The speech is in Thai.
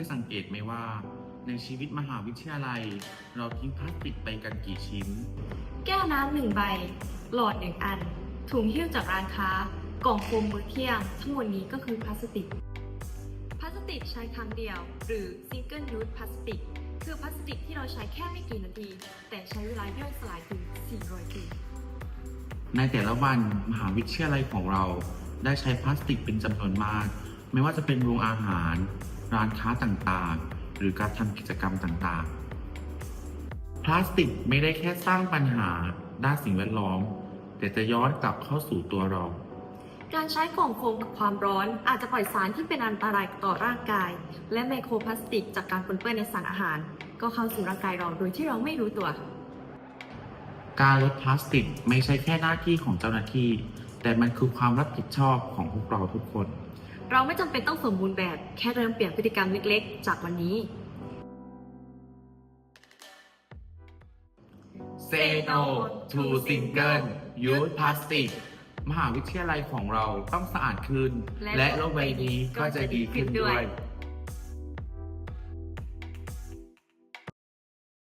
ยสังเกตไหมว่า ในชีวิตมหาวิทยาลัย เราทิ้งพลาสติกไปกันกี่ชิ้น แก้วน้ำหนึ่งใบ หลอดหนึ่งอัน ถุงหิ้วจากร้านค้า กล่องโฟมมื้อเที่ยง ทั้งหมดนี้ก็คือพลาสติก พลาสติกใช้ครั้งเดียว หรือ single use พลาสติก คือพลาสติกที่เราใช้แค่ไม่กี่นาที แต่ใช้เวลาย่อยสลายถึง 400 ปีในแต่ละวันมหาวิทยาลัยของเราได้ใช้พลาสติกเป็นจำนวนมาก ไม่ว่าจะเป็นโรงอาหาร ร้านค้าต่างๆ หรือการทำกิจกรรมต่างๆ พลาสติกไม่ได้แค่สร้างปัญหาด้านสิ่งแวดล้อม แต่จะย้อนกลับเข้าสู่ตัวเรา การใช้กล่องโฟมกับความร้อนอาจจะปล่อยสารที่เป็นอันตรายต่อร่างกาย และไมโครพลาสติกจากการปนเปื้อนในสารอาหาร ก็เข้าสู่ร่างกายเราโดยที่เราไม่รู้ตัว การลดพลาสติกไม่ใช่แค่หน้าที่ของเจ้าหน้าที่ แต่มันคือความรับผิดชอบของพวกเราทุกคน เราไม่จำเป็นต้องสมบูรณ์แบบแค่เริ่มเปลี่ยนพฤติกรรมเล็กๆ จากวันนี้ Say no to single use plastic มหาวิทยาลัยของเราต้องสะอาดขึ้น และโลกใบนี้ก็จะดีขึ้นด้วย